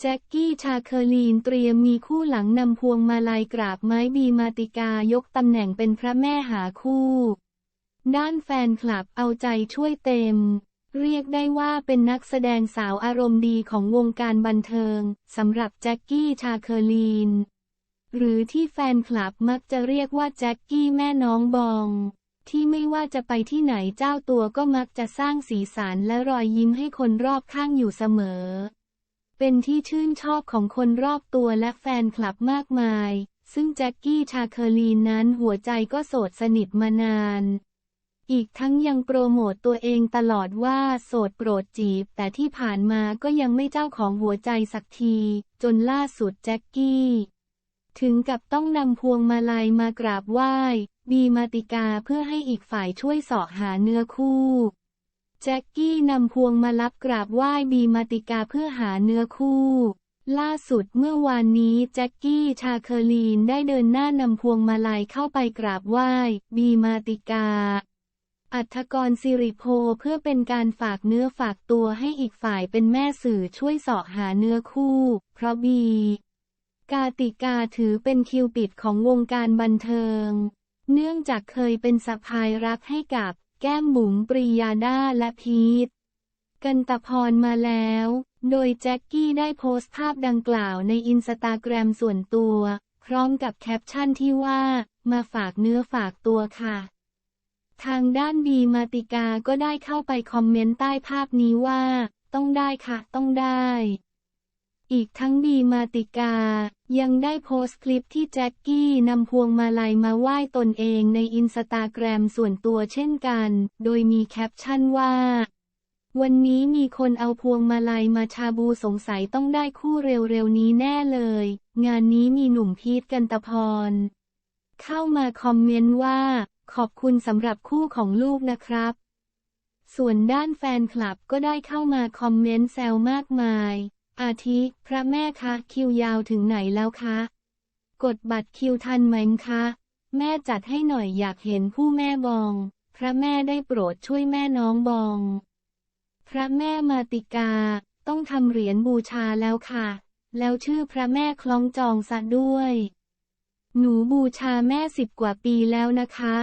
แจ็คกี้ชาเคอรีนเตรียมมีคู่หลังนำพวงมาลัยกราบไม้บีมาติกายกตำแหน่งเป็นพระแม่หาคู่ ด้านแฟนคลับเอาใจช่วยเต็ม เรียกได้ว่าเป็นนักแสดงสาวอารมณ์ดีของวงการบันเทิงสำหรับแจ็คกี้ชาเคอรีน หรือที่แฟนคลับมักจะเรียกว่าแจ็คกี้แม่น้องบองที่ไม่ว่าจะไปที่ไหนเจ้าตัวก็มักจะสร้างสีสันและรอยยิ้มให้คนรอบข้างอยู่เสมอ เป็นที่ชื่นชอบของคนรอบตัวและแฟนคลับมากมาย ซึ่งแจ็คกี้ชาเคอรีนนั้นหัวใจก็โสดสนิทมานาน อีกทั้งยังโปรโมตตัวเองตลอดว่าโสดโปรดจีบ แต่ที่ผ่านมาก็ยังไม่เจ้าของหัวใจสักที จนล่าสุดแจ็คกี้ ถึงกับต้องนำพวงมาลัยมากราบไหว้ บีมาติกาเพื่อให้อีกฝ่ายช่วยสาะหาเนื้อคู่ จ็คกี้นำพวงมาลับกราบไหว้บีมาติกาเพื่อหาเนื้อคู่ ล่าสุดเมื่อวานนี้แจ็คกี้ชาเคอรีนได้เดินหน้านำพวงมาลัยเข้าไปกราบไหว้บีมาติกา อัธกรสิริโพเพื่อเป็นการฝากเนื้อฝากตัวให้อีกฝ่ายเป็นแม่สื่อช่วยเสาะหาเนื้อคู่ เพราะบี กาติกาถือเป็นคิวปิดของวงการบันเทิง เนื่องจากเคยเป็นสะพายรักให้กับ แก้มบุ๋มปรียาดาและพีทกันตะพรมาแล้ว โดยแจ็คกี้ได้โพสต์ภาพดังกล่าวในอินสตาแกรมส่วนตัว พร้อมกับแคปชั่นที่ว่า มาฝากเนื้อฝากตัวค่ะ ทางด้านบีมาติกาก็ได้เข้าไปคอมเมนต์ใต้ภาพนี้ว่า ต้องได้ค่ะ ต้องได้ อีกทั้งบีมาติกา ยังได้โพสต์คลิปที่แจ็คกี้นำพวงมาลัยมาไหว้ตนเองในอินสตาแกรมส่วนตัวเช่นกัน โดยมีแคปชั่นว่า วันนี้มีคนเอาพวงมาลัยมาชาบูสงสัยต้องได้คู่เร็วๆนี้แน่เลย งานนี้มีหนุ่มพีทกันตะพร เข้ามาคอมเมนต์ว่า ขอบคุณสำหรับคู่ของลูกนะครับ ส่วนด้านแฟนคลับก็ได้เข้ามาคอมเมนต์แซวมากมาย อาทิ พระแม่คะคิวยาวถึงไหนแล้วคะ กดบัตรคิวทันไหมคะ แม่จัดให้หน่อยอยากเห็นผู้แม่บอง พระแม่ได้โปรดช่วยแม่น้องบอง พระแม่มาติกา ต้องทำเหรียญบูชาแล้วค่ะ แล้วชื่อพระแม่คล้องจองซะด้วย หนูบูชาแม่สิบกว่าปีแล้วนะคะ